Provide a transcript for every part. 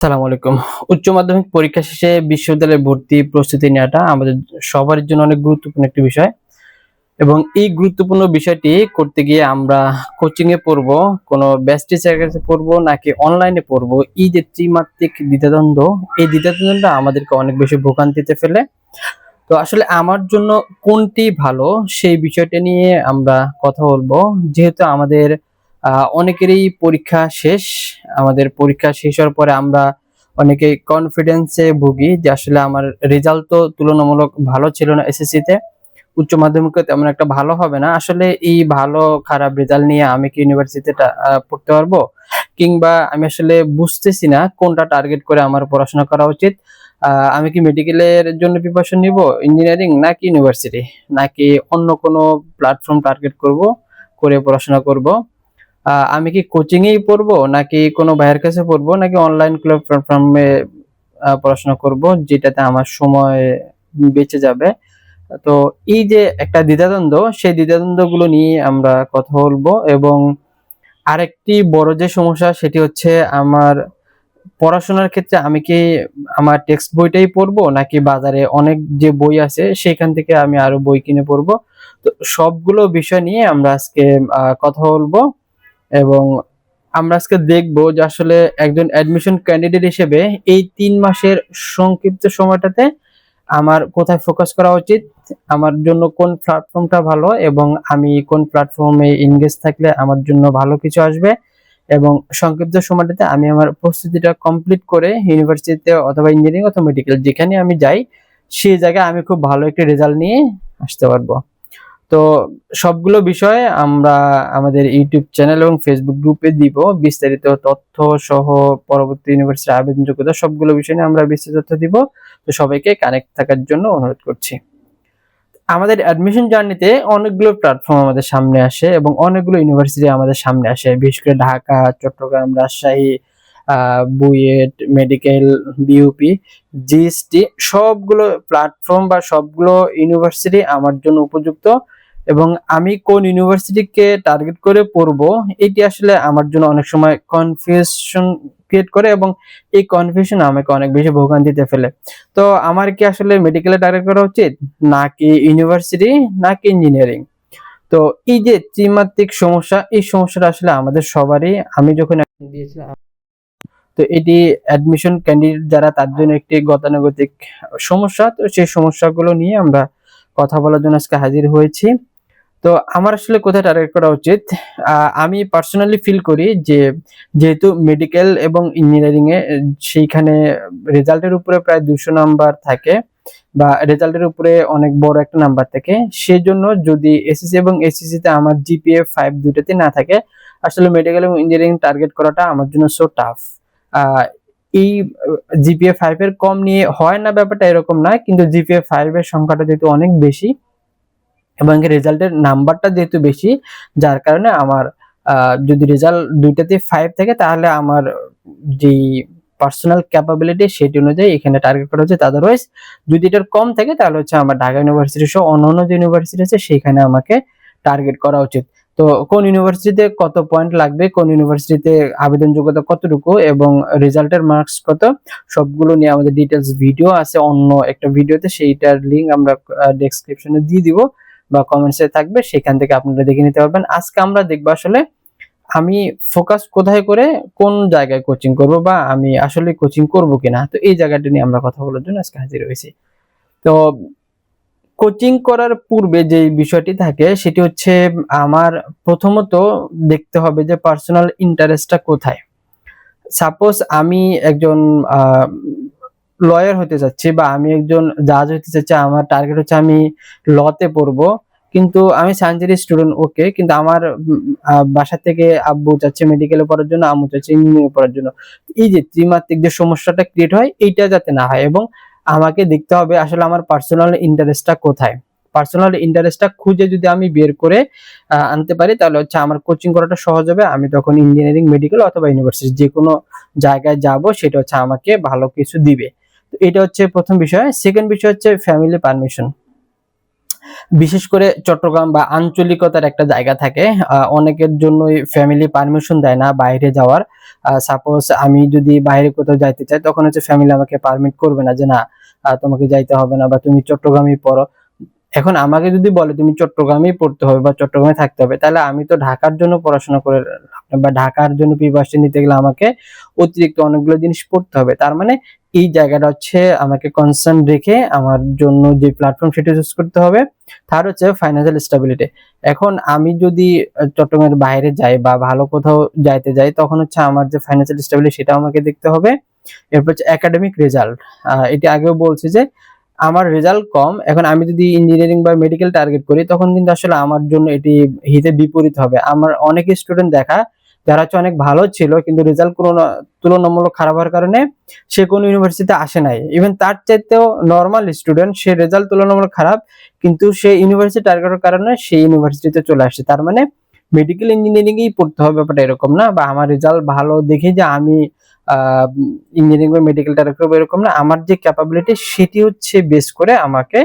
সালাম আলাইকুম। উচ্চ মাধ্যমিক পরীক্ষা শেষে বিশ্ববিদ্যালয়ে ভর্তি প্রস্তুতি নেওয়াটা আমাদের সবার জন্য অনেক গুরুত্বপূর্ণ একটি বিষয়। এবং এই গুরুত্বপূর্ণ বিষয়টি করতে গিয়ে আমরা কোচিং এ পড়ব, কোনো বেস্ট টিচারের কাছে পড়ব নাকি অনলাইনে পড়ব, এই যে ত্রিমাত্রিক দ্বিধাদ্বন্দ্ব, এই দ্বিধাদ্বন্দ্বটা আমাদেরকে অনেক বেশি ভোগান্তিতে ফেলে। তো আসলে আমার জন্য কোনটি ভালো সেই বিষয়টা নিয়ে আমরা কথা বলব। যেহেতু আমাদের অনেকেরই পরীক্ষা শেষ। আমাদের পরীক্ষা শেষ হওয়ার পরে আমরা অনেকে কনফিডেন্সে ভুগি যে আসলে আমার রেজাল্ট তো তুলনামূলক ভালো ছিল না এসএসসি তে। উচ্চ মাধ্যমিকে তেমন একটা ভালো হবে না। আসলে এই ভালো, খারাপ রেজাল্ট নিয়ে আমি কি ইউনিভার্সিটিতে পড়তে পারব? কিংবা আমি আসলে বুঝতেছি না কোনটা টার্গেট করে আমার পড়াশোনা করা উচিত। আমি কি মেডিকেলের জন্য প্রিপারেশন নিব ইঞ্জিনিয়ারিং নাকি ইউনিভার্সিটি নাকি অন্য কোনো প্ল্যাটফর্ম টার্গেট করব, করে পড়াশোনা করব? আমি কি কোচিং এই পড়ব নাকি কোনো ভাইয়ের কাছে পড়ব নাকি অনলাইন ক্লাব প্ল্যাটফর্মে পড়াশোনা করব যেটাতে আমার সময় বেঁচে যাবে? তো এই যে একটা দ্বিধাদ্বন্দ্ব, সেই দ্বিধাদ্বন্দ্বগুলো নিয়ে আমরা কথা বলব এবং আরেকটি বড় যে সমস্যা সেটি হচ্ছে আমার পড়াশোনার ক্ষেত্রে আমি কি আমার টেক্সট বইটাই পড়ব নাকি বাজারে অনেক যে বই আছে সেখান থেকে আমি আরও বই কিনে পড়ব? তো সবগুলো বিষয় নিয়ে আমরা আজকে কথা বলব। এবং আমরা আজকে দেখব যে আসলে একজন অ্যাডমিশন ক্যান্ডিডেট হিসেবে এই তিন মাসের সংক্ষিপ্ত সময়টাতে আমার কোথায় ফোকাস করা উচিত, আমার জন্য কোন প্ল্যাটফর্মটা ভালো এবং আমি কোন প্ল্যাটফর্মে ইনগেজ থাকলে আমার জন্য ভালো কিছু আসবে এবং সংক্ষিপ্ত সময়টাতে আমি আমার প্রস্তুতিটা কমপ্লিট করে ইউনিভার্সিটিতে অথবা ইঞ্জিনিয়ারিং অথবা মেডিকেল যেখানে আমি যাই, সেই জায়গায় আমি খুব ভালো একটি রেজাল্ট নিয়ে আসতে পারব। তো সবগুলো বিষয়ে আমরা আমাদের ইউটিউব চ্যানেল এবং ফেসবুক গ্রুপে দিব। বিস্তারিত তথ্য সহ পরবর্তী ইউনিভার্সিটি আবেদন যোগ্যতা সবগুলো বিষয় নিয়ে আমরা বিস্তারিত তথ্য দিব। তো সবাইকে কানেক্ট থাকার জন্য অনুরোধ করছি। আমাদের অ্যাডমিশন জার্নিতে অনেকগুলো প্ল্যাটফর্ম আমাদের সামনে আসে এবং অনেকগুলো ইউনিভার্সিটি আমাদের সামনে আসে। বিশেষ করে Dhaka, Chittagong, Rajshahi BUET medical BUP GST সবগুলো প্ল্যাটফর্ম বা সবগুলো ইউনিভার্সিটি আমার জন্য উপযুক্ত। এবং আমি কোন ইউনিভার্সিটিকে টার্গেট করে পড়ব, এটি আসলে আমার জন্য অনেক সময় কনফিউশন ক্রিয়েট করে এবং এই কনফিউশন আমাকে অনেক বেশি ভোগান্তিতে ফেলে। তো আমার কি আসলে মেডিকেলে টার্গেট করা উচিত? নাকি ইউনিভার্সিটি নাকি ইঞ্জিনিয়ারিং তো এই যে ত্রিমাত্রিক সমস্যা, এই সমস্যাটা আসলে আমাদের সবারই। আমি যখন দিয়েছিলাম, তো এটি অ্যাডমিশন ক্যান্ডিডেট যারা তার জন্য একটি গতানুগতিক সমস্যা, তো সেই সমস্যাগুলো নিয়ে আমরা কথা বলার জন্য আজকে হাজির হয়েছি। তো আমার আসলে কোথায় টার্গেট করা উচিত? আমি পার্সোনালি ফিল করি যে, যেহেতু মেডিকেল এবং ইঞ্জিনিয়ারিং এ, সেইখানে রেজাল্টের উপরে প্রায় দুশো নাম্বার থাকে বা রেজাল্টের উপরে অনেক বড় একটা নাম্বার থাকে। সেজন্য যদি এসএসসি এবং এসএসসি তে আমার জিপিএ ফাইভ দুটাতে না থাকে, আসলে মেডিকেল এবং ইঞ্জিনিয়ারিং টার্গেট করাটা আমার জন্য সো টাফ এই জিপিএ ফাইভ এর কম নিয়ে হয় না ব্যাপারটা এরকম না কিন্তু জিপিএ ফাইভ এর সংখ্যাটা যেহেতু অনেক বেশি এবং রেজাল্টের নাম্বারটা যেহেতু বেশি, যার কারণে আমার যদি রেজাল্ট দুইটাতে ফাইভ থাকে, তাহলে আমার যেই পার্সোনাল ক্যাপাবিলিটি সেটি অনুযায়ী এখানে টার্গেট করা হচ্ছে। আদারওয়াইজ যদি এটার কম থাকে, তাহলে হচ্ছে আমার ঢাকা ইউনিভার্সিটি সহ অন্যান্য যে ইউনিভার্সিটি আছে, সেখানে আমাকে টার্গেট করা উচিত। তো কোন ইউনিভার্সিটিতে কত পয়েন্ট লাগবে, কোন ইউনিভার্সিটিতে আবেদন যোগ্যতা কতটুকু, এবং রেজাল্টের মার্কস কত, সবগুলো নিয়ে আমাদের ডিটেলস ভিডিও আছে। অন্য একটা ভিডিওতে সেইটার লিঙ্ক আমরা ডেসক্রিপশনে দিয়ে দিব। বা কমেন্টসে থাকবে, সেখান থেকে আপনারা দেখে নিতে পারবেন। আজকে আমরা দেখব আসলে আমি ফোকাস কোথায় করে, কোন জায়গায় কোচিং করব বা আমি আসলে কোচিং করব কিনা। তো এই জায়গাটা নিয়ে আমরা কথা বলার জন্য আজকে হাজির হয়েছি। তো কোচিং করার পূর্বে যে বিষয়টি থাকে, সেটি হচ্ছে আমার প্রথমত দেখতে হবে যে পার্সোনাল ইন্টারেস্টটা কোথায়। সাপোজ আমি একজন লয়ার হতে চাচ্ছি বা আমি একজন জাজ হতে চাচ্ছি, আমার টার্গেট হচ্ছে আমি লতে পড়ব। কিন্তু আমি সায়েন্সের স্টুডেন্ট ওকে কিন্তু আমার বাসা থেকে আব্বু চাচ্ছে মেডিকেলে পড়ার জন্য, আম্মু চাচ্ছে ইঞ্জিনিয়ারিং পড়ার জন্য। এই যে ত্রিমাত্রিক যে সমস্যাটা ক্রিয়েট হয়, এইটা যাতে না হয় এবং আমাকে দেখতে হবে আসলে আমার পার্সোনাল ইন্টারেস্টটা কোথায়। পার্সোনাল ইন্টারেস্টটা খুঁজে যদি আমি বের করে আনতে পারি, তাহলে হচ্ছে আমার কোচিং করাটা সহজ হবে। আমি তখন ইঞ্জিনিয়ারিং মেডিকেল অথবা ইউনিভার্সিটি যে কোনো জায়গায় যাব, সেটা হচ্ছে আমাকে ভালো কিছু দিবে। এটা হচ্ছে প্রথম বিষয়। সেকেন্ড বিষয় হচ্ছে ফ্যামিলি পারমিশন বিশেষ করে চট্টগ্রাম বা আঞ্চলিকতার একটা জায়গা থাকে। অনেকের জন্য ফ্যামিলি পারমিশন দেয় না বাইরে যাওয়ার। সাপোজ আমি যদি বাইরে কোথাও যাইতে চাই, তখন হচ্ছে ফ্যামিলি আমাকে পারমিট করবে না যে, না তোমাকে যাইতে হবে না বা তুমি চট্টগ্রামে পড়ো। এখন আমাকে যদি বলে তুমি চট্টগ্রামেই পড়তে হবে বা চট্টগ্রামে থাকতে হবে, তাহলে আমি তো ঢাকার জন্য পড়াশোনা করে বা ঢাকার জন্য প্রিপারেশন নিতে গেলে আমাকে অতিরিক্ত অনেকগুলো জিনিস পড়তে হবে। তার মানে এই জায়গাটা হচ্ছে আমাকে কনসার্ন রেখে আমার জন্য যে প্ল্যাটফর্ম সেটা চুজ করতে হবে। থার্ড হচ্ছে ফাইন্যান্সিয়াল স্টেবিলিটি এখন আমি যদি চট্টগ্রামের বাইরে যাই বা ভালো কোথাও যাইতে যাই, তখন হচ্ছে আমার যে ফাইন্যান্সিয়াল স্টেবিলিটি সেটা আমাকে দেখতে হবে। এরপর হচ্ছে একাডেমিক রেজাল্ট এটি আগেও বলছি যে আমার রেজাল্ট কম। এখন আমি যদি ইঞ্জিনিয়ারিং বা মেডিকেল টার্গেট করি, তখন কিন্তু আসলে আমার জন্য এটি হিতে বিপরীত হবে। আমার অনেক স্টুডেন্ট দেখা, যারা হচ্ছে অনেক ভালো ছিল, কিন্তু রেজাল্ট কোনো তুলনামূলক খারাপ হওয়ার কারণে সে কোনো ইউনিভার্সিটিতে আসে নাই। ইভেন তার চাইতেও নর্মাল স্টুডেন্ট সে রেজাল্ট তুলনামূলক খারাপ, কিন্তু সে ইউনিভার্সিটি টার্গেটের কারণে সেই ইউনিভার্সিটিতে চলে আসে তার মানে মেডিকেল ইঞ্জিনিয়ারিং এই পড়তে হবে ব্যাপারটা এরকম না, বা আমার রেজাল্ট ভালো দেখে যে আমি ইঞ্জিনিয়ারিং বা মেডিকেল টার্গেট করব এরকম না, আমার যে ক্যাপাবিলিটি সেটি হচ্ছে বেস করে আমাকে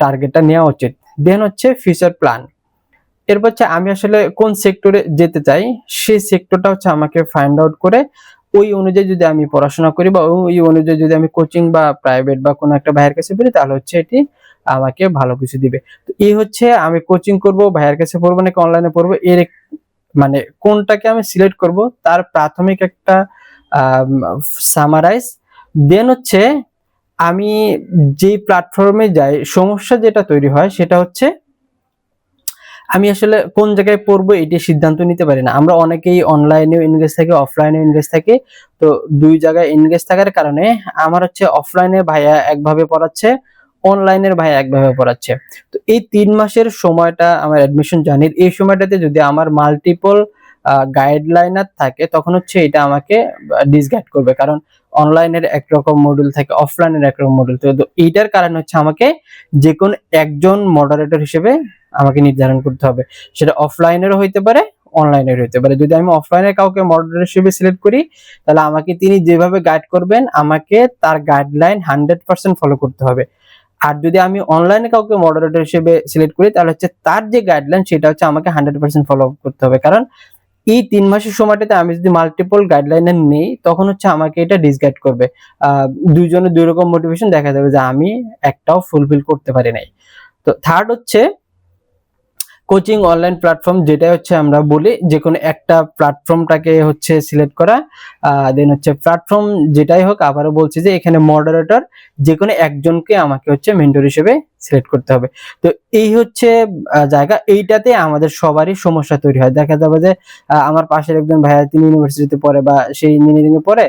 টার্গেটটা নেওয়া উচিত। দেন হচ্ছে ফিউচার প্ল্যান এরপর হচ্ছে আমি আসলে কোন সেক্টরে যেতে চাই, সেই সেক্টরটা হচ্ছে আমাকে ফাইন্ড আউট করে, ওই অনুযায়ী যদি আমি পড়াশোনা করি বা ওই অনুযায়ী যদি আমি কোচিং বা প্রাইভেট বা কোনো একটা ভাইয়ের কাছে পড়ি তাহলে হচ্ছে এটি আমাকে ভালো কিছু দিবে। তো এই হচ্ছে আমি কোচিং করব, ভাইয়ের কাছে পড়ব নাকি অনলাইনে পড়ব, এর মানে কোনটাকে আমি সিলেক্ট করব, তার প্রাথমিক একটা সামারাইজ দেন হচ্ছে, আমি যেই প্ল্যাটফর্মে যাই, সমস্যা যেটা তৈরি হয় সেটা হচ্ছে, আমি আসলে কোন জায়গায় পড়ব এটি সিদ্ধান্ত নিতে পারি না। আমরা অনেকেই অনলাইনেও এনগেজ থাকি অফলাইনেও এনগেজ থাকি। তো দুই জায়গায় এনগেজ থাকার কারণে আমার হচ্ছে অফলাইনে ভাইয়া একভাবে পড়াচ্ছে অনলাইনের ভাই একভাবে পড়াচ্ছে। তো এই তিন মাসের সময়টা আমার অ্যাডমিশন জার্নির এই সময়টাতে যদি আমার মাল্টিপল গাইডলাইনার থাকে, তখন হচ্ছে এটা আমাকে ডিসগাইড করবে। কারণ অনলাইনের একরকম মডিউল থাকে অফলাইনের একরকম মডিউল থাকে। তো এইটার কারণ হচ্ছে আমাকে যে কোনো একজন মডারেটর হিসেবে আমাকে নির্ধারণ করতে হবে। সেটা অফলাইনেরও হইতে পারে অনলাইনের হইতে পারে। যদি আমি অফলাইনে কাউকে মডারেটর হিসেবে সিলেক্ট করি, তাহলে আমাকে তিনি যেভাবে গাইড করবেন, আমাকে তার গাইডলাইন হান্ড্রেড পার্সেন্ট ফলো করতে হবে। আর যদি আমি অনলাইনে কাউকে মডারেটর হিসেবে সিলেক্ট করি, তাহলে হচ্ছে তার যে গাইডলাইন সেটা হচ্ছে আমাকে হান্ড্রেড পার্সেন্ট ফলো করতে হবে। কারণ এই তিন মাসের সময়টাতে আমি যদি মাল্টিপল গাইডলাইনে নেই, তখন হচ্ছে আমাকে এটা ডিসগাইড করবে। দুইজনের দুই রকম মোটিভেশন দেখা যাবে যে আমি একটাও ফুলফিল করতে পারি নাই। তো থার্ড হচ্ছে কোচিং অনলাইন প্ল্যাটফর্ম যেটা হচ্ছে আমরা বলি যে কোনো একটা প্ল্যাটফর্মটাকে হচ্ছে সিলেক্ট করা দেন হচ্ছে প্ল্যাটফর্ম যেটাই হোক, আবারও বলছি যে এখানে মডারেটর যে কোনো একজনকে আমাকে হচ্ছে মেন্টর হিসেবে সিলেক্ট করতে হবে। তো এই হচ্ছে জায়গা। এইটাতে আমাদের সবারই সমস্যা তৈরি হয়। দেখা যাবে যে আমার পাশের একজন ভাইয়া তিনি ইউনিভার্সিটিতে পড়ে বা সেই ইঞ্জিনিয়ারিং এ পড়ে,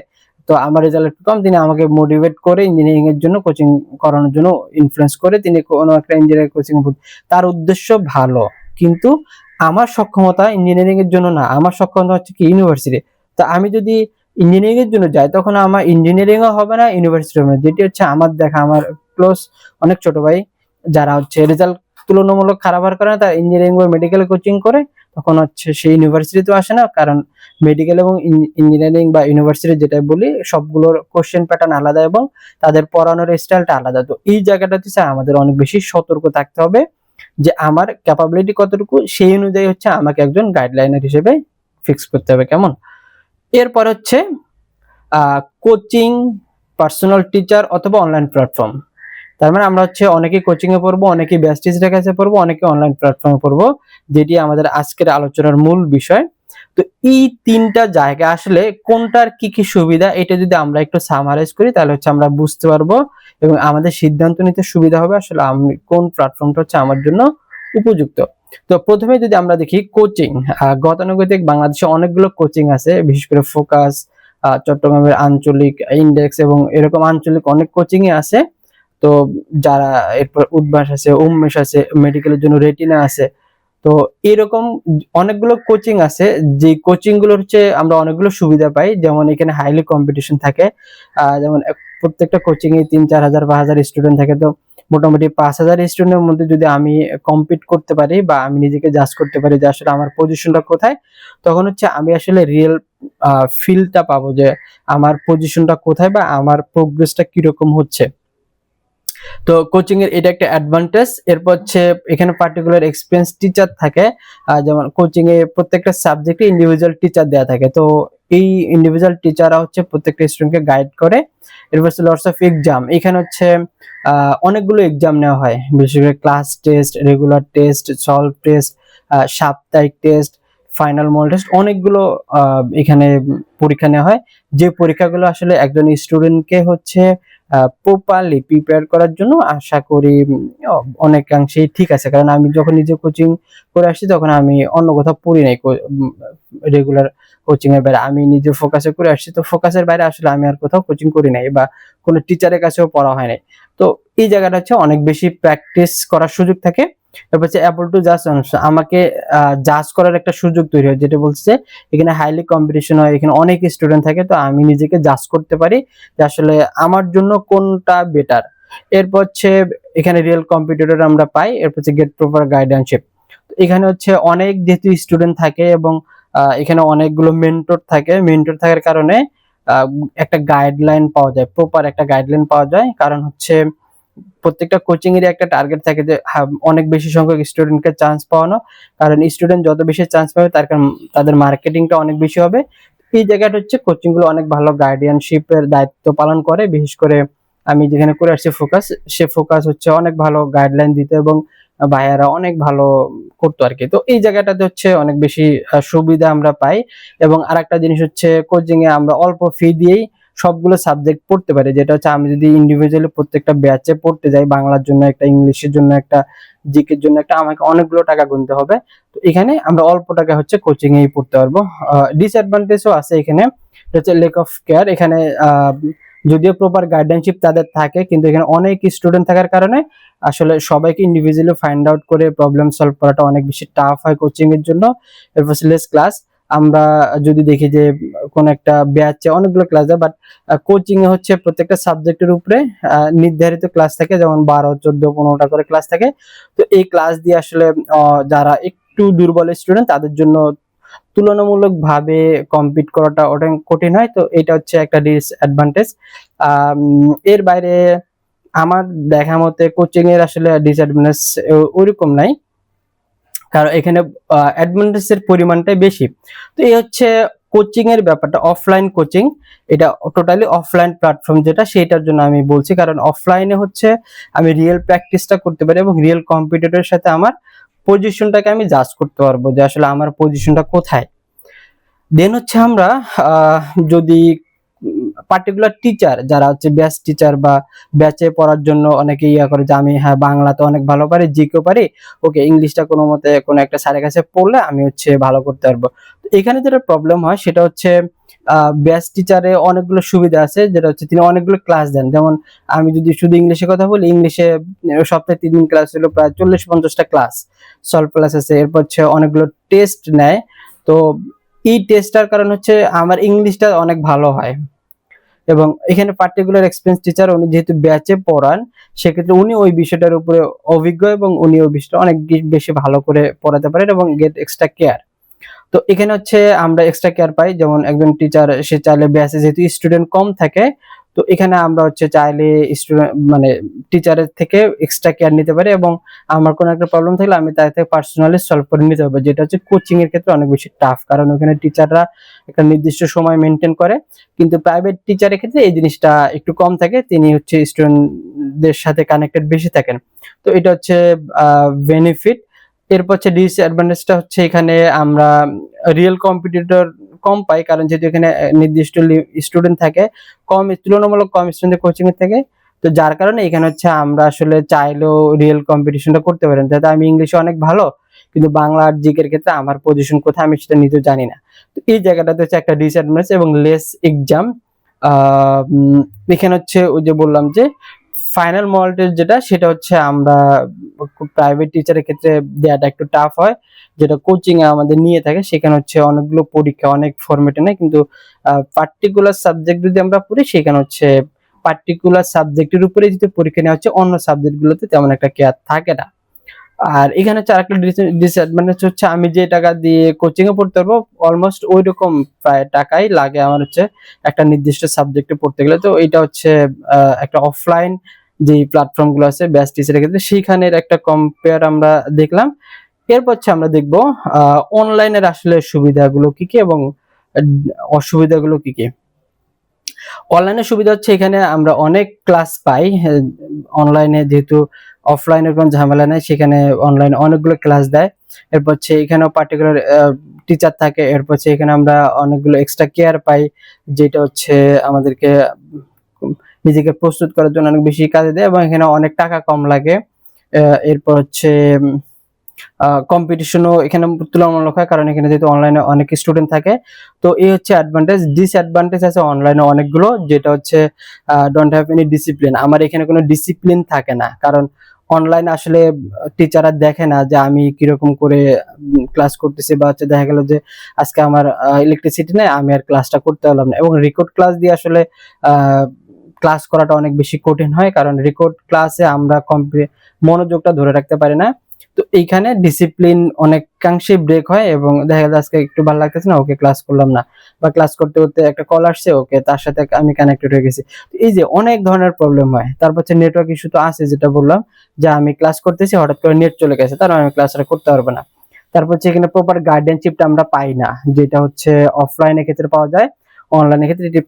তো আমার রেজাল্ট একটু কম, তিনি আমাকে মোটিভেট করে ইঞ্জিনিয়ারিং এর জন্য কোচিং করানোর জন্য ইনফ্লুয়েন্স করে তিনি কোনো একটা ইঞ্জিনিয়ারিং কোচিং তার উদ্দেশ্য ভালো। কিন্তু আমার সক্ষমতা ইঞ্জিনিয়ারিং এর জন্য না, আমার সক্ষমতা হচ্ছে কি ইউনিভার্সিটি তো আমি যদি ইঞ্জিনিয়ারিং এর জন্য যাই, তখন আমার ইঞ্জিনিয়ারিং ও হবে না ইউনিভার্সিটি হবে না। যেটি হচ্ছে আমার দেখা, আমার ক্লোজ অনেক ছোট ভাই, যারা হচ্ছে রেজাল্ট তুলনামূলক খারাপ হওয়ার কারণে তারা ইঞ্জিনিয়ারিং বা মেডিকেল কোচিং করে, তখন হচ্ছে সেই ইউনিভার্সিটিতেও আসে না, কারণ মেডিকেল এবং ইঞ্জিনিয়ারিং বা ইউনিভার্সিটি যেটা বলি, সবগুলোর কোশ্চেন প্যাটার্ন আলাদা এবং তাদের পড়ানোর স্টাইলটা আলাদা। তো এই জায়গাটাতে স্যার আমাদের অনেক বেশি সতর্ক থাকতে হবে। যে আমার ক্যাপাবিলিটি কতটুকু, সেই অনুযায়ী হচ্ছে আমাকে একজন গাইডলাইনার হিসেবে ফিক্স করতে হবে, কেমন? এরপর হচ্ছে কোচিং পার্সোনাল টিচার অথবা অনলাইন প্ল্যাটফর্ম তার মানে আমরা হচ্ছে অনেকে কোচিং এ পড়ব অনেকে ব্যাচ টিচারের কাছে পড়ব অনেকে অনলাইন প্ল্যাটফর্মে পড়ব, যেটি আমাদের আজকের আলোচনার মূল বিষয়। তো এই তিনটা জায়গা আসলে কোনটার কি কি সুবিধা, এটা যদি আমরা একটু সামারাইজ করি, তাহলে হচ্ছে আমরা বুঝতে পারব এবং আমাদের সিদ্ধান্ত নিতে সুবিধা হবে আসলে আমি, কোন প্ল্যাটফর্মটা হচ্ছে আমার জন্য উপযুক্ত। তো প্রথমে যদি আমরা দেখি কোচিং গতানুগতিক বাংলাদেশে অনেকগুলো কোচিং আছে, বিশেষ করে ফোকাস চট্টগ্রামের আঞ্চলিক ইন্ডেক্স এবং এরকম আঞ্চলিক অনেক কোচিং এ আছে। তো যারা এরপর উদ্ভাস আছে উন্মেষ আছে মেডিকেলের জন্য রেটিনা আছে তো এরকম অনেকগুলো কোচিং আছে। যে কোচিংগুলো হচ্ছে আমরা অনেকগুলো সুবিধা পাই। যেমন এখানে হাইলি কম্পিটিশন থাকে। যেমন প্রত্যেকটা কোচিং এ তিন, চার হাজার, পাঁচ হাজার স্টুডেন্ট থাকে। তো মোটামুটি পাঁচ হাজার স্টুডেন্টের মধ্যে যদি আমি কম্পিট করতে পারি বা আমি নিজেকে জাজ করতে পারি যে আসলে আমার পজিশনটা কোথায়, তখন হচ্ছে আমি আসলে রিয়েল ফিলটা পাবো যে আমার পজিশনটা কোথায় বা আমার প্রোগ্রেসটা কীরকম হচ্ছে। তো কোচিং এর এটা একটা অ্যাডভান্টেজ এরপর হচ্ছে এখানে পার্টিকুলার এক্সপিরিয়েন্স টিচার থাকে যেমন কোচিং এ প্রত্যেকটা সাবজেক্টে ইন্ডিভিজুয়াল টিচার দেওয়া থাকে। তো এই ইন্ডিভিজুয়াল টিচাররা হচ্ছে প্রত্যেকটা স্টুডেন্টকে গাইড করে। এরপর হচ্ছে লটস অফ এক্সাম এখানে হচ্ছে অনেকগুলো এক্সাম নেওয়া হয়। বিশেষ করে class test regular test solve test সাপ্তাহিক টেস্ট ফাইনাল মল টেস্ট অনেকগুলো এখানে পরীক্ষা নেওয়া হয়। যে পরীক্ষাগুলো আসলে একজন স্টুডেন্টকে হচ্ছে প্রপারলি প্রিপেয়ার করার জন্য আশা করি অনেকাংশেই ঠিক আছে। কারণ আমি যখন নিজে কোচিং করে আসছি, তখন আমি অন্য কোথাও পড়ি নাই রেগুলার কোচিং এর বাইরে। আমি নিজে ফোকাসে করে আসছি, তো ফোকাসের বাইরে আসলে আমি আর কোথাও কোচিং করি নাই বা কোনো টিচারের কাছেও পড়া হয় নাই। তো এই জায়গাটা হচ্ছে অনেক বেশি প্র্যাকটিস করার সুযোগ থাকে। তারপর হচ্ছে অ্যাপল টু জাজ আমাকে জাজ করার একটা সুযোগ তৈরি হয়, যেটা বলছে এখানে হাইলি কম্পিটিশন হয়, এখানে অনেক স্টুডেন্ট থাকে, তো আমি নিজেকে জাজ করতে পারি যে আসলে আমার জন্য কোনটা বেটার এরপর হচ্ছে এখানে রিয়েল কম্পিটিটর আমরা পাই, এরপর হচ্ছে গেট প্রপার গাইডেন্সিপ এখানে হচ্ছে অনেক যেহেতু স্টুডেন্ট থাকে এবং এখানে অনেকগুলো মেন্টর থাকে মেন্টর থাকার কারণে একটা গাইডলাইন পাওয়া যায় প্রপার একটা গাইডলাইন পাওয়া যায়, কারণ হচ্ছে প্রত্যেকটা কোচিং এর একটা টার্গেট থাকে যে হ্যাঁ, অনেক বেশি সংখ্যক স্টুডেন্টকে চান্স পাওয়ানো। কারণ স্টুডেন্ট যত বেশি চান্স পাবে তার কারণ তাদের মার্কেটিংটা অনেক বেশি হবে। এই জায়গাটা হচ্ছে কোচিংগুলো অনেক ভালো গার্ডিয়ানশিপের দায়িত্ব পালন করে। বিশেষ করে আমি যেখানে করে আসছি ফোকাস সে ফোকাস হচ্ছে অনেক ভালো গাইডলাইন দিতে এবং ভাইয়ারা অনেক ভালো করতো আর কি তো এই জায়গাটাতে হচ্ছে অনেক বেশি সুবিধা আমরা পাই। এবং আর একটা জিনিস হচ্ছে কোচিং এ আমরা অল্প ফি দিয়েই সবগুলো সাবজেক্ট পড়তে পারি, যেটা হচ্ছে আমি যদি ইন্ডিভিজুয়ালি প্রত্যেকটা ব্যাচে পড়তে যাই, বাংলার জন্য একটা, ইংলিশের জন্য একটা জিকের জন্য একটা, আমাকে অনেকগুলো টাকা গুনতে হবে। তো এখানে আমরা অল্প টাকা হচ্ছে কোচিং এই পড়তে পারব। ডিসঅ্যাডভান্টেজও আছে এখানে হচ্ছে লেক অফ কেয়ার এখানে যদিও প্রপার গাইডেন্সিপ তাদের থাকে, কিন্তু এখানে অনেক স্টুডেন্ট থাকার কারণে আসলে সবাইকে ইন্ডিভিজুয়ালি ফাইন্ড আউট করে প্রবলেম সলভ করাটা অনেক বেশি টাফ হয় কোচিং এর জন্য। এরপর লেস ক্লাস আমরা যদি দেখি যে কোন একটা ব্যাচে অনেকগুলো ক্লাস দেয় বাট কোচিং এ হচ্ছে প্রত্যেকটা সাবজেক্টের উপরে নির্ধারিত ক্লাস থাকে, যেমন বারো, চোদ্দ, পনেরোটা করে ক্লাস থাকে। তো এই ক্লাস দিয়ে আসলে যারা একটু দুর্বল স্টুডেন্ট তাদের জন্য তুলনামূলক ভাবে কম্পিট করাটা ওটা কঠিন হয়। তো এটা হচ্ছে একটা ডিসঅ্যাডভান্টেজ এর বাইরে আমার দেখা মতে কোচিং এর আসলে ডিসঅ্যাডভান্টেজ ওইরকম নাই। কারণ এখানে অ্যাডভান্টেজ এর পরিমাণটাই বেশি। তো এই হচ্ছে কোচিং এর ব্যাপারটা অফলাইন কোচিং এটা টোটালি অফলাইন প্ল্যাটফর্ম যেটা সেটার জন্য আমি বলছি। কারণ অফলাইনে হচ্ছে আমি রিয়েল প্র্যাকটিসটা করতে পারি এবং রিয়েল কম্পিটিটরের সাথে আমার পজিশনটাকে আমি জাজ করতে পারব যে আসলে আমার পজিশনটা কোথায়। দেন হচ্ছে আমরা যদি পার্টিকুলার টিচার যারা হচ্ছে ব্যাচ টিচার বা ব্যাচে পড়ার জন্য অনেকে ইয়া করে যে আমি হ্যাঁ বাংলাতে অনেক ভালো পারি জিকেও পারি ওকে ইংলিশটা কোনো মতে কোনো একটা স্যারের কাছে পড়লে আমি হচ্ছে ভালো করতে পারব। তো এখানে যেটা প্রবলেম হয়, সেটা হচ্ছে ব্যাচ টিচারে অনেকগুলো সুবিধা আছে, যেটা হচ্ছে তিনি অনেকগুলো ক্লাস দেন। যেমন আমি যদি শুধু ইংলিশে কথা বলি ইংলিশে সপ্তাহে তিন দিন ক্লাস ছিল প্রায় চল্লিশ পঞ্চাশটা ক্লাস সলভ ক্লাস আছে, এরপর হচ্ছে অনেকগুলো টেস্ট নেয়। তো এই টেস্টটার কারণ হচ্ছে, আমার ইংলিশটা অনেক ভালো হয়। এবং এখানে পার্টিকুলার এক্সপিরিয়েন্স টিচার উনি যেহেতু ব্যাচে পড়ান, সেক্ষেত্রে উনি ওই বিষয়টার উপরে অভিজ্ঞ এবং উনি ওই বিষয়টা অনেক বেশি ভালো করে পড়াতে পারেন এবং গেট এক্সট্রা কেয়ার তো এখানে হচ্ছে আমরা এক্সট্রা কেয়ার পাই, যেমন একজন টিচার সে চাইলে ব্যাচে যেহেতু স্টুডেন্ট কম থাকে, তো এখানে আমরা হচ্ছে চাইলে স্টুডেন্ট মানে টিচারের থেকে এক্সট্রা কেয়ার নিতে পারি এবং আমার কোনো একটা প্রবলেম থাকলে আমি তার থেকে পার্সোনালি সলভ করে নিতে পারব যেটা হচ্ছে কোচিং এর ক্ষেত্রে অনেক বেশি টাফ কারণ ওখানে টিচাররা একটা নির্দিষ্ট সময় মেনটেন করে। কিন্তু প্রাইভেট টিচারের ক্ষেত্রে এই জিনিসটা একটু কম থাকে। তিনি হচ্ছে স্টুডেন্টদের সাথে কানেক্টেড বেশি থাকেন। তো এটা হচ্ছে বেনিফিট এরপর হচ্ছে ডিসঅ্যাডভান্টেজটা হচ্ছে এখানে আমরা রিয়েল কম্পিটিটর কম পাই। কারণ যেহেতু এখানে নির্দিষ্ট স্টুডেন্ট থাকে, কম, তুলনামূলক কম স্টুডেন্ট কোচিং এর থেকে। তো যার কারণে এখানে হচ্ছে আমরা আসলে চাইলেও রিয়েল কম্পিটিশনটা করতে পারি। না। যাতে আমি ইংলিশে অনেক ভালো, কিন্তু বাংলা আর জিকের ক্ষেত্রে আমার পজিশন কোথায় আমি সেটা নিজেও জানি না। তো এই জায়গাটাতে হচ্ছে একটা ডিসঅ্যাডভান্টেজ এবং লেস এক্সাম এখানে হচ্ছে ওই যে বললাম যে ফাইনাল মডেল যেটা, সেটা হচ্ছে আমরা প্রাইভেট টিচারের ক্ষেত্রে দেওয়াটা একটু টাফ হয়। যেটা কোচিং আমাদের নিয়ে থাকে, সেখানে হচ্ছে অনেকগুলো পরীক্ষা, অনেক ফরম্যাটে নেয়। কিন্তু পার্টিকুলার সাবজেক্ট যদি আমরা পড়ি, সেখানে হচ্ছে পার্টিকুলার সাবজেক্টের উপরে যদি পরীক্ষা নেওয়া হচ্ছে, অন্য সাবজেক্ট গুলোতে তেমন একটা কেয়ার থাকে না। আর এখানে হচ্ছে আরেকটা ডিসঅ্যাডভান্টেজ হচ্ছে আমি যে টাকা দিয়ে কোচিং এ পড়তে পারব অলমোস্ট ওই রকম প্রায় টাকাই লাগে আমার হচ্ছে একটা নির্দিষ্ট সাবজেক্টে পড়তে গেলে। তো এটা হচ্ছে একটা অফলাইন যে প্ল্যাটফর্মগুলো আছে ব্যাচ টিচারের ক্ষেত্রে, সেইখানের একটা কম্পেয়ার আমরা দেখলাম। এরপর হচ্ছে আমরা দেখব অনলাইনের আসলে সুবিধাগুলো কি কি এবং অসুবিধাগুলো কি কি। অনলাইনে সুবিধা হচ্ছে এখানে আমরা অনেক ক্লাস পাই অনলাইনে যেহেতু অফলাইনের কোনো ঝামেলা নেই, সেখানে অনলাইনে অনেকগুলো ক্লাস দেয়। এরপর হচ্ছে এখানেও পার্টিকুলার টিচার থাকে, এরপর হচ্ছে এখানে আমরা অনেকগুলো এক্সট্রা কেয়ার পাই, যেটা হচ্ছে আমাদেরকে নিজেকে প্রস্তুত করার জন্য অনেক বেশি কাজে দেয় এবং এখানে অনেক টাকা কম লাগে। এরপর হচ্ছে কম্পিটিশনও এখানে তুলনামূলক হয়, কারণ এখানে যেহেতু অনলাইনে অনেক স্টুডেন্ট থাকে। তো এই হচ্ছে অ্যাডভান্টেজ ডিসঅ্যাডভান্টেজ আছে অনলাইনে অনেকগুলো, যেটা হচ্ছে ডোন্ট হ্যাভ এনি ডিসিপ্লিন আমার এখানে কোনো ডিসিপ্লিন থাকে না, কারণ অনলাইনে আসলে টিচাররা দেখে না যে আমি কীরকম করে ক্লাস করতেছি বা হচ্ছে দেখা গেল যে আজকে আমার ইলেকট্রিসিটি নেই, আমি আর ক্লাসটা করতে পারলাম না। এবং রেকর্ড ক্লাস দিয়ে আসলে ক্লাস করাটা অনেক বেশি কঠিন হয়, কারণ রেকর্ড ক্লাসে আমরা মনোযোগটা ধরে রাখতে পারি না। তো এইখানে ডিসিপ্লিন অনেকাংশে ব্রেক হয় এবং দেখা যায় আজকে একটু ভালো লাগতেছে না, ওকে ক্লাস করলাম না বা ক্লাস করতে করতে একটা কল আসছে, ওকে তার সাথে আমি কানেক্টেড হয়ে গেছি। এই যে অনেক ধরনের প্রবলেম হয়। তারপর হচ্ছে নেটওয়ার্ক ইস্যু তো আছে যেটা বললাম, যে আমি ক্লাস করতেছি, হঠাৎ করে নেট চলে গেছে, তার মানে আমি ক্লাসটা করতে পারব না। তারপর হচ্ছে এখানে প্রপার গার্ডিয়ানশিপটা আমরা পাই না, যেটা হচ্ছে অফলাইনের ক্ষেত্রে পাওয়া যায়। অনলাইনের ক্ষেত্রে এটি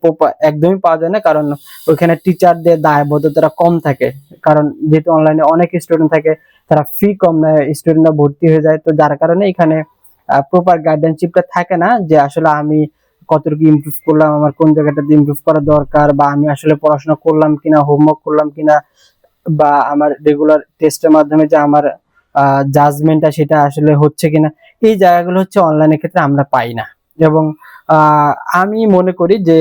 একদমই পাওয়া যায় না। কারণ ওইখানে টিচারদের দায়বদ্ধতাটা কম থাকে। কারণ যেহেতু অনলাইনে অনেক স্টুডেন্ট থাকে, তারা ফি কম নেয় স্টুডেন্টরা ভর্তি হয়ে যায়। তো যার কারণে এখানে প্রপার গাইডেন্সিপটা থাকে না যে আসলে আমি কতটুকু ইমপ্রুভ করলাম, আমার কোন জায়গাটাতে ইমপ্রুভ করা দরকার বা আমি আসলে পড়াশোনা করলাম কিনা হোমওয়ার্ক করলাম কিনা বা আমার রেগুলার টেস্টের মাধ্যমে যে আমার জাজমেন্টটা সেটা আসলে হচ্ছে কিনা, এই জায়গাগুলো হচ্ছে অনলাইনের ক্ষেত্রে আমরা পাই না। এবং আমি মনে করি যে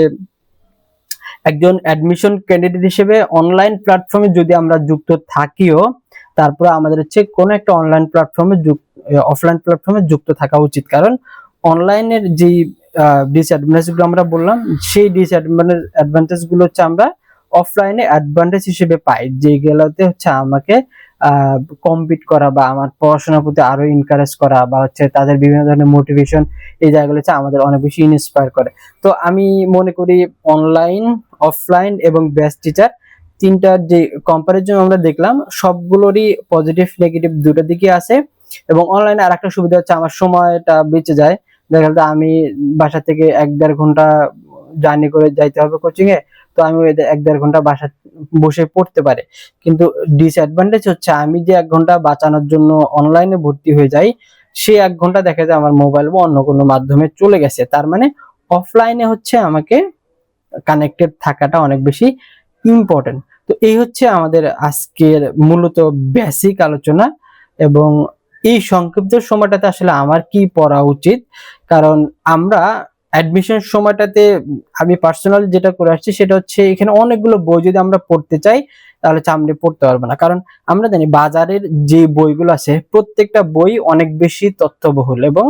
একজন অ্যাডমিশন ক্যান্ডিডেট হিসেবে অনলাইন প্ল্যাটফর্মে যদি আমরা যুক্ত থাকিও, তারপর আমাদের হচ্ছে কোনো একটা অনলাইন প্ল্যাটফর্মে অফলাইন প্ল্যাটফর্মে যুক্ত থাকা উচিত। কারণ অনলাইনের যে ডিসঅ্যাডভান্টেজগুলো আমরা বললাম, সেই ডিসঅ্যাডভান্টেজ অ্যাডভান্টেজগুলো হচ্ছে আমরা অফলাইনে অ্যাডভান্টেজ হিসেবে পাই। যেগুলোতে হচ্ছে আমাকে কম্পিট করা বা আমার পড়াশোনার প্রতি আরও ইনকারেজ করা বা হচ্ছে তাদের বিভিন্ন ধরনের মোটিভেশন এই জায়গাগুলো হচ্ছে আমাদের অনেক বেশি ইন্সপায়ার করে। তো আমি মনে করি অনলাইন অফলাইন এবং বেস্ট টিচার তিনটার যে কম্পারিজন আমরা দেখলাম, সবগুলোরই পজিটিভ নেগেটিভ দুটো দিকে আছে এবং অনলাইনে আর একটা সুবিধা হচ্ছে আমার সময়টা বেঁচে যায়। দেখা আমি বাসা থেকে এক দেড় ঘণ্টা জার্নি করে যাইতে হবে কোচিং এ তো আমি এক দেড় ঘণ্টা বাসা বসে পড়তে পারি। কিন্তু ডিসঅ্যাডভান্টেজ হচ্ছে আমি যে এক ঘণ্টা বাঁচানোর জন্য অনলাইনে ভর্তি হয়ে যাই, সে এক ঘণ্টা দেখা যায় আমার মোবাইল বা অন্য কোনো মাধ্যমে চলে গেছে। তার মানে অফলাইনে হচ্ছে আমাকে কানেক্টেড থাকাটা অনেক বেশি ইম্পর্টেন্ট তো এই হচ্ছে আমাদের আজকের মূলত বেসিক আলোচনা এবং এই সংক্ষিপ্ত সময়টাতে আসলে আমার কি পড়া উচিত? কারণ আমরা অ্যাডমিশন সময়টাতে আমি পার্সোনালি যেটা করে আসছি সেটা হচ্ছে এখানে অনেকগুলো বই যদি আমরা পড়তে চাই, তাহলে চামড়ে পড়তে পারব না। কারণ আমরা জানি বাজারের যে বইগুলো আছে, প্রত্যেকটা বই অনেক বেশি তথ্যবহুল এবং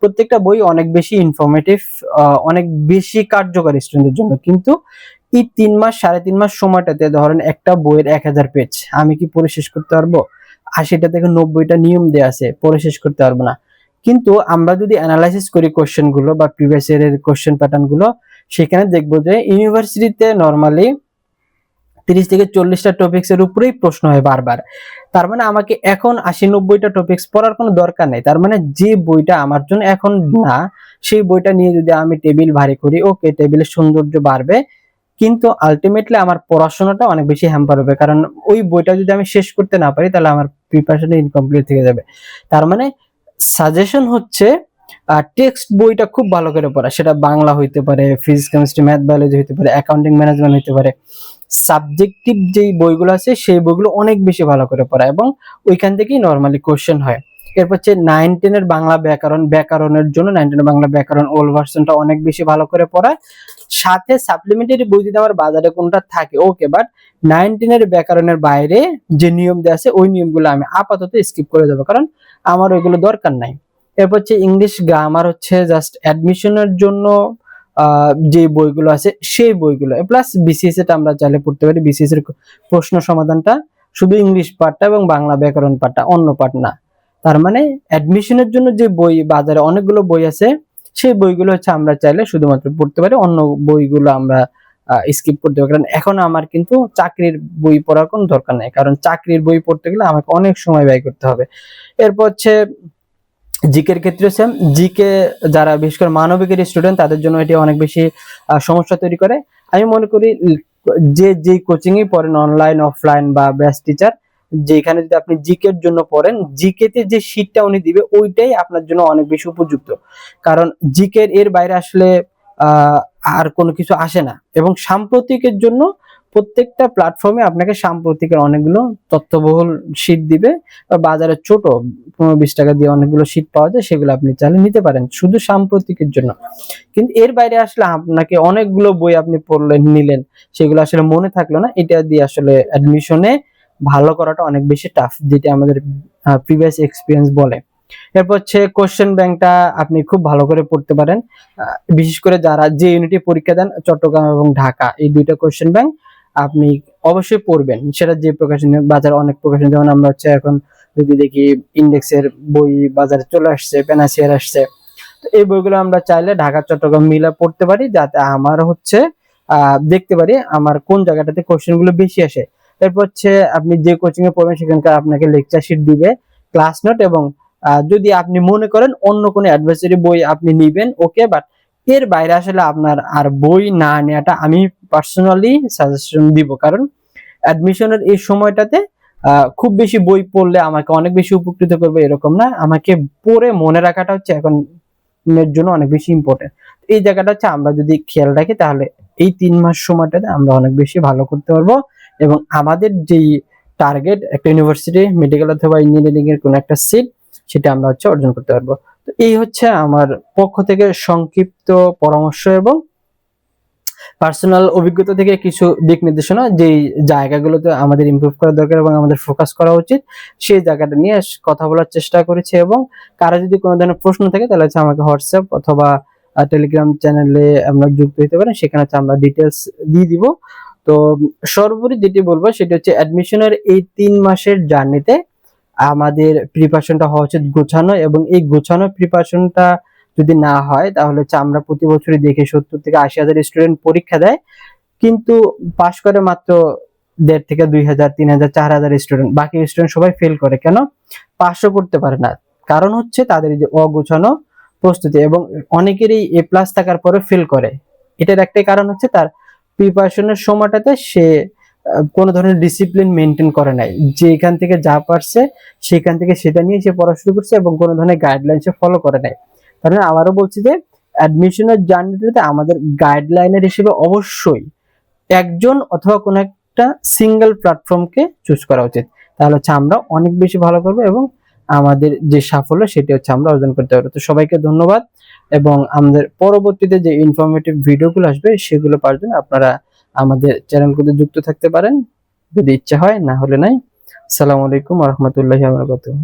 প্রত্যেকটা বই অনেক বেশি ইনফরমেটিভ অনেক বেশি কার্যকরী স্টুডেন্টের জন্য। কিন্তু এই তিন মাস, সাড়ে তিন মাস সময়টাতে ধরেন একটা বইয়ের এক হাজার পেজ আমি কি পড়ে শেষ করতে পারব? আশিটা থেকে নব্বইটা নিয়ম দেওয়া আছে, পড়ে শেষ করতে পারব না। কিন্তু আমরা যদি অ্যানালাইসিস করি কোশ্চেনগুলো বা প্রিভিয়াস ইয়ারের কোশ্চেন প্যাটার্নগুলো, সেখানে দেখব যে ইউনিভার্সিটিতে নর্মালি তিরিশ থেকে চল্লিশটা টপিক্স এর উপরেই প্রশ্ন হয় বারবার। তার মানে আমাকে এখন আশি নব্বইটা টপিক্স পড়ার কোনো দরকার নেই। তার মানে যে বইটা আমার জন্য এখন না, সেই বইটা নিয়ে যদি আমি টেবিল ভারী করি ওকে টেবিলের সৌন্দর্য বাড়বে, কিন্তু আলটিমেটলি আমার পড়াশোনাটা অনেক বেশি হ্যাম্পার হবে। কারণ ওই বইটা যদি আমি শেষ করতে না পারি, তাহলে আমার প্রিপারেশন ইনকমপ্লিট থেকে যাবে। তার মানে সাজেশন হচ্ছে টেক্সট বইটা খুব ভালো করে পড়া। সেটা বাংলা হইতে পারে ফিজিক্স কেমিস্ট্রি ম্যাথ বায়োলজি হইতে পারে অ্যাকাউন্টিং ম্যানেজমেন্ট হইতে পারে। সাবজেক্টিভ যেই বইগুলো আছে, সেই বইগুলো অনেক বেশি ভালো করে পড়া এবং ওইখান থেকেই নর্মালি কোশ্চেন হয়। এরপর হচ্ছে নাইন টেনের বাংলা ব্যাকরণ, ব্যাকরণের জন্য নাইন টেনের বাংলা ব্যাকরণ ওল্ড ভার্সনটা অনেক বেশি ভালো করে পড়া। সাথে সাপ্লিমেন্টারি বই যদি আমার বাজারে কোনটা থাকে ওকে বাট নাইন টেনের ব্যাকরণের বাইরে যে নিয়ম দেওয়া আছে, ওই নিয়মগুলো আমি আপাতত স্কিপ করে যাব। কারণ আমার ওইগুলো দরকার নাই। এরপর হচ্ছে ইংলিশ গ্রামার হচ্ছে জাস্ট অ্যাডমিশনের জন্য যে বইগুলো আছে সেই বইগুলো। প্লাস বিসিএস এটা আমরা চাইলে পড়তে পারি। বিসিএস এর প্রশ্ন সমাধানটা শুধু ইংলিশ পার্টটা এবং বাংলা ব্যাকরণ পার্টটা অন্য পার্ট না। তার মানে অ্যাডমিশনের জন্য যে বই, বাজারে অনেকগুলো বই আছে, সেই বইগুলো হচ্ছে আমরা চাইলে শুধুমাত্র পড়তে পারি। অন্য বইগুলো আমরা স্কিপ করতে হবে। কারণ এখন আমার কিন্তু চাকরির বই পড়ার কোনো দরকার নেই। কারণ চাকরির বই পড়তে গেলে আমাকে অনেক সময় ব্যয় করতে হবে। এরপর হচ্ছে জিকের ক্ষেত্রে সেম জিকে যারা বিশেষ করে মানবিকের স্টুডেন্ট তাদের জন্য এটি অনেক বেশি সমস্যা তৈরি করে। আমি মনে করি যে যে কোচিং এ পড়েন অনলাইন অফলাইন বা ব্যাস টিচার যেখানে যদি আপনি জিকের জন্য পড়েন জিকে তে যে শীটটা উনি দিবে, ওইটাই আপনার জন্য অনেক বেশি উপযুক্ত। কারণ জিকের এর বাইরে আসলে আর কোনো কিছু আসে না। এবং সাম্প্রতিকের জন্য প্রত্যেকটা প্ল্যাটফর্মে আপনাকে সাম্প্রতিকের অনেকগুলো তথ্যবহুল শীট দিবে বা বাজারে ছোট পনেরো বিশ টাকা দিয়ে অনেকগুলো শীট পাওয়া যায়, সেগুলো আপনি চাইলে নিতে পারেন শুধু সাম্প্রতিকের জন্য। কিন্তু এর বাইরে আসলে আপনাকে অনেকগুলো বই আপনি পড়লেন, নিলেন, সেগুলো আসলে মনে থাকল না। এটা দিয়ে আসলে অ্যাডমিশনে ভালো করাটা অনেক বেশি টাফ যেটা আমাদের প্রিভিয়াস এক্সপিরিয়েন্স বলে। এরপর হচ্ছে কোশ্চেন ব্যাংকটা আপনি খুব ভালো করে পড়তে পারেন। বিশেষ করে যারা যে ইউনিটে পরীক্ষা দেন, চট্টগ্রাম এবং ঢাকা, এই দুইটা কোশ্চেন ব্যাংক আপনি অবশ্যই পড়বেন। সেটা যে প্রকাশন, বাজারে অনেক প্রকাশন, যেমন আমরা হচ্ছে এখন যদি দেখি ইন্ডেক্সের বই বাজারে চলে আসছে পেনাসিয়ার আসছে, তো এই বইগুলো আমরা চাইলে ঢাকা, চট্টগ্রাম মিলে পড়তে পারি, যাতে আমার হচ্ছে দেখতে পারি আমার কোন জায়গাটাতে কোশ্চেনগুলো বেশি আসে। এরপর হচ্ছে আপনি যে কোচিং এ পড়বেন, সেখানকার আপনাকে লেকচার শিট দিবে ক্লাস নোট এবং যদি আপনি মনে করেন অন্য কোনো অ্যাডভাইসারি বই আপনি নিবেন ওকে বাট এর বাইরে আসলে আপনার আর বই না নেওয়াটা আমি পার্সোনালি সাজেশন দিব। কারণ অ্যাডমিশনের এই সময়টাতে খুব বেশি বই পড়লে আমাকে অনেক বেশি উপকৃত করবে এরকম না। আমাকে পড়ে মনে রাখাটা হচ্ছে এখন এর জন্য অনেক বেশি ইম্পর্টেন্ট এই জায়গাটা হচ্ছে আমরা যদি খেয়াল রাখি, তাহলে এই তিন মাস সময়টাতে আমরা অনেক বেশি ভালো করতে পারব এবং আমাদের যেই টার্গেট একটা ইউনিভার্সিটি মেডিকেল অথবা ইঞ্জিনিয়ারিং এর কোনো একটা সিট সেটা আমরা হচ্ছে অর্জন করতে পারব। তো এই হচ্ছে আমার পক্ষ থেকে সংক্ষিপ্ত পরামর্শ এবং পার্সোনাল অভিজ্ঞতা থেকে কিছু দিক নির্দেশনা, যেই জায়গাগুলোতে আমাদের ইমপ্রুভ করা দরকার এবং আমাদের ফোকাস করা উচিত, সেই জায়গাটা নিয়ে কথা বলার চেষ্টা করেছি এবং কারও যদি কোনো ধরনের প্রশ্ন থাকে তাহলে হচ্ছে আমাকে হোয়াটসঅ্যাপ অথবা টেলিগ্রাম চ্যানেলে আমরা যুক্ত হতে পারেন, সেখানে হচ্ছে আমরা ডিটেলস দিয়ে দিব। তো সর্বোপরি যেটি বলব সেটা হচ্ছে অ্যাডমিশনের এই তিন মাসের জার্নিতে আমাদের প্রিপারেশনটা হওয়া উচিত গোছানো এবং এই গোছানো প্রিপারেশনটা যদি না হয়, তাহলে হচ্ছে আমরা প্রতি বছরই দেখি সত্তর থেকে আশি হাজার স্টুডেন্ট পরীক্ষা দেয়। কিন্তু পাশ করে মাত্র দেড় থেকে দুই হাজার, তিন হাজার, চার হাজার স্টুডেন্ট বাকি স্টুডেন্ট সবাই ফেল করে। কেন? পাশও করতে পারে না। কারণ হচ্ছে তাদের যে অগোছানো প্রস্তুতি এবং অনেকেরই এ প্লাস থাকার পরে ফেল করে। এটার একটাই কারণ হচ্ছে তার প্রিপারেশনের সময়টাতে সে কোনো ধরনের ডিসিপ্লিন মেনটেন করে নাই। যে এখান থেকে যা পারছে সেখান থেকে সেটা নিয়ে সে পড়া শুরু করছে এবং কোনো ধরনের গাইডলাইন সে ফলো করে নাই। মানে আবারও বলছি যে অ্যাডমিশনের জার্নিতে আমাদের গাইডলাইনের হিসেবে অবশ্যই একজন অথবা কোনো একটা সিঙ্গেল প্ল্যাটফর্মকে চুজ করা উচিত। তাহলে হচ্ছে আমরা অনেক বেশি ভালো করব এবং আমাদের যে সাফল্য সেটি হচ্ছে আমরা অর্জন করতে পারব। তো সবাইকে ধন্যবাদ এবং আমাদের পরবর্তীতে যে ইনফরমেটিভ ভিডিওগুলো আসবে, সেগুলো পাওয়ার জন্য আপনারা আমাদের চ্যানেলগুলোতে যুক্ত থাকতে পারেন, যদি ইচ্ছা হয়, না হলে নাই, আসসালামু আলাইকুম রহমতুল্লাহ বারকাতুহ।